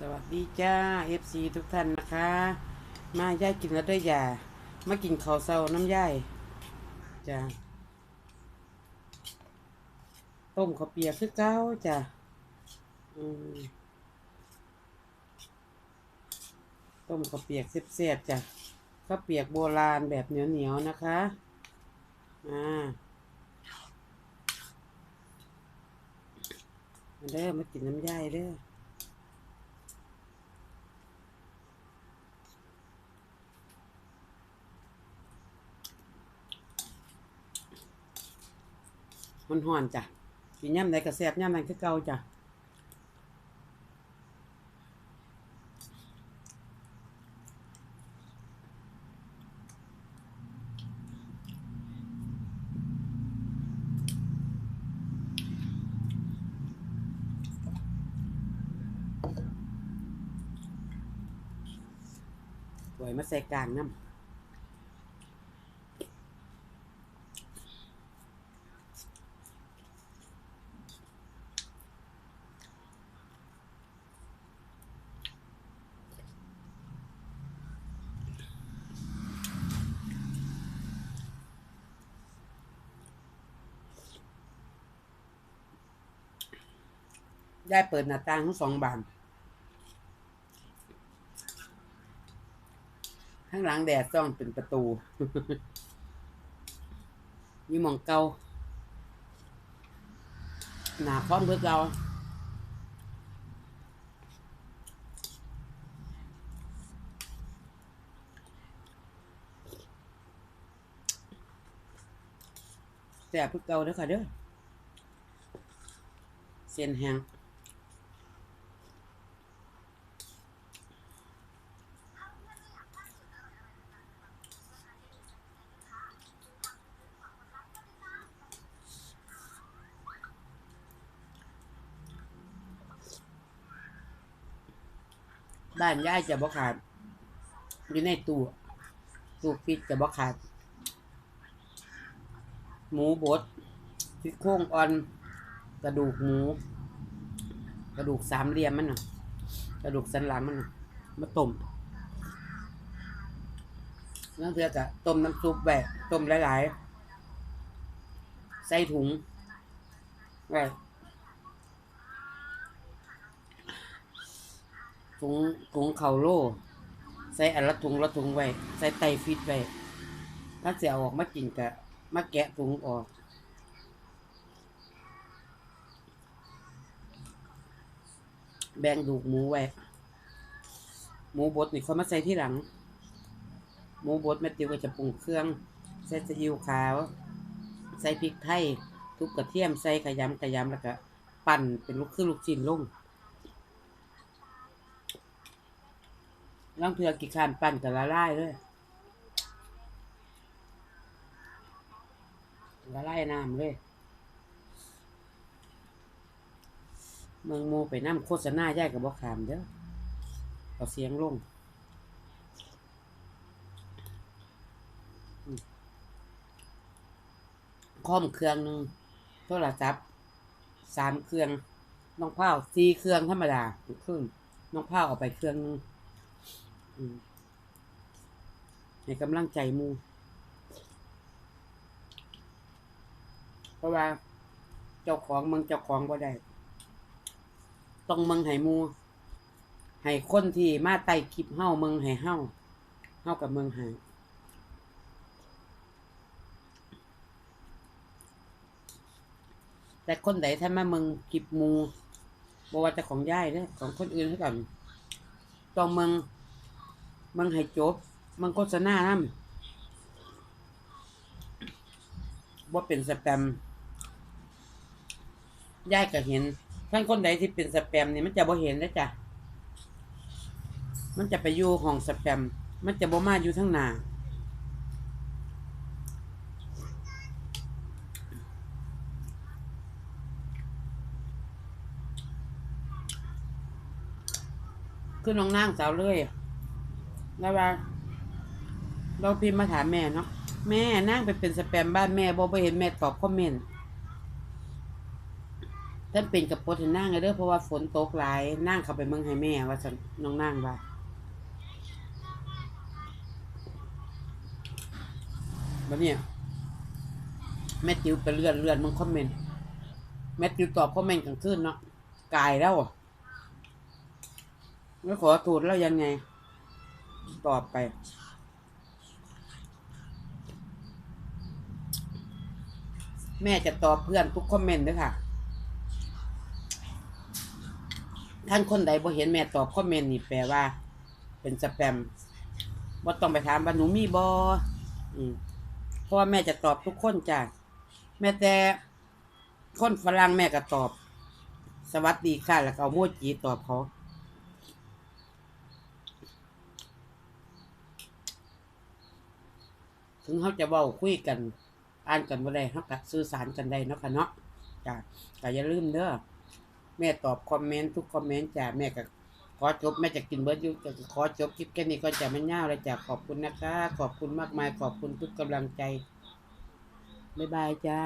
สวัสดีจ้า FC ทุกท่านนะคะ มาย่ายกินแล้วด้วยยามากินข้าวเศร้าน้ำย่ายจ้าต้มข้าวเปียกคือเก้าจ้าต้มข้าวเปียกเสียบๆจ้ะข้าวเปียกโบราณแบบเหนียวๆนะคะอ่ามาเด้อมากินน้ำย่ายเด้อ มันห่อนจ้ะกินย่ำใดก็แซ่บย่ำนั้นคือเก่าจ้ะสวยมาใส่กลางน้ำ ได้เปิดหน้าต่างทั้งสองบานข้างหลังแดดซ่องเป็นประตูมีหมองเกาหนาพร้อมเพื่อเกาแต่เพื่อเกาเด้อค่ะเด้อเส้นแห้ง บ้านย่ายจะบ่ขาดอยู่ในตู้ตู้ฟิตจะบ่ขาด หมูบดซี่โครงอ่อน กระดูกหมู กระดูกสามเหลี่ยมมันน่ะ กระดูกสันหลังมันน่ะมาต้มนั่นเพื่อกะต้มน้ำซุปแบบต้มหลายๆ ใส่ถุงไว้ ถุงถุงเข่าโล่ใส่อันละถุงละถุงไว้ ใส่ไตฟิตไว้ถ้าเสียออกมากินกะมาแกะถุงออกแบ่งดูกหมูไว้ หมูบดนี่เขามาใส่ที่หลัง หมูบดแม่ติวก็จะปรุงเครื่อง ใส่ซีอิ๊วขาว ใส่พริกไทย ทุบกระเทียม ใส่ขยำขยำแล้วก็ ปั่นเป็นลูกครึ่งลูกชิ้นลง ล่องเทือกี่ขานปั่นกับละลายเลยละลายน้ำเลยเมืองโมไปน้ำโฆษณาย่ายกับบอกขามเด้อเอาเสียงลงอืมคอมเครื่องหนึ่งโทรศัพท์สามเครื่อง น้องเผาสี่เครื่องธรรมดาครึ่งน้องเผาเอาไปเครื่องนึง ให้กำลังใจมู เพราะว่า เจ้าของมืองเจ้าของบ่ได้ ต้องมืองให้มู ให้คนที่มาไต่คลิปเฮ้ามืองให้เฮ้าเฮ้ากับมืองให้แต่คนไหนถ้ามามืองคลิปมูบ่ว่าจะของย่ายเด้อของคนอื่นเท่ากันต้องมือง มึงให้จบมึงโฆษณานำว่าเป็นสแปมยายก็เห็นท่านคนใดที่เป็นสแปมนี่มันจะบ่เห็นนะจ้ะมันจะไปอยู่ห้องสแปม มันจะบ่มาอยู่ทั้งหน้าคือน้องนางสาวเลยอะ แล้วว่า เราพิมพ์มาถามแม่เนาะแม่นั่งไปเป็นสแปมบ้านแม่บ่ไปเห็นแม่ตอบคอมเมนต์ท่านเป็นกับปดให้นั่งเลยเด้อเพราะว่าฝนตกหลายนั่งเข้าไปเมืองให้แม่ว่าสันน้องนั่งว่าบัดเนี่ยแม่ติวไปเลื่อนเลื่อนมึงคอมเมนต์แม่ติวตอบคอมเมนต์กลางคืนเนาะกายแล้วอไม่ขอโทษแล้วยังไง ตอบไปแม่จะตอบเพื่อนทุกคอมเมนต์ด้วยค่ะ ท่านคนใดบ่เห็นแม่ตอบคอมเมนต์นี่แปลว่า เป็นสแปมบ่ต้องไปถามว่าหนูมีบอเพราะว่าแม่จะตอบทุกคนจ้ะ แม่แต่คนฝรั่งแม่ก็ตอบ สวัสดีค่ะ แล้วก็เอาโมจิตอบเขา ถึงเขาจะเว้าคุยกันอ่านกันบ่ได้เขาก็สื่อสารกันได้เนาะค่ะเนาะจ้ะก็อย่าลืมเด้อแม่ตอบคอมเมนต์ทุกคอมเมนต์จ้ะแม่ก็ขอจบแม่จะกินเบิร์ดยุ่จะขอจบคลิปแค่นี้ก็จะไม่ยาวเลยจ้ะขอบคุณนะคะ ขอบคุณมากมายขอบคุณทุกกำลังใจบ๊ายบายจ้า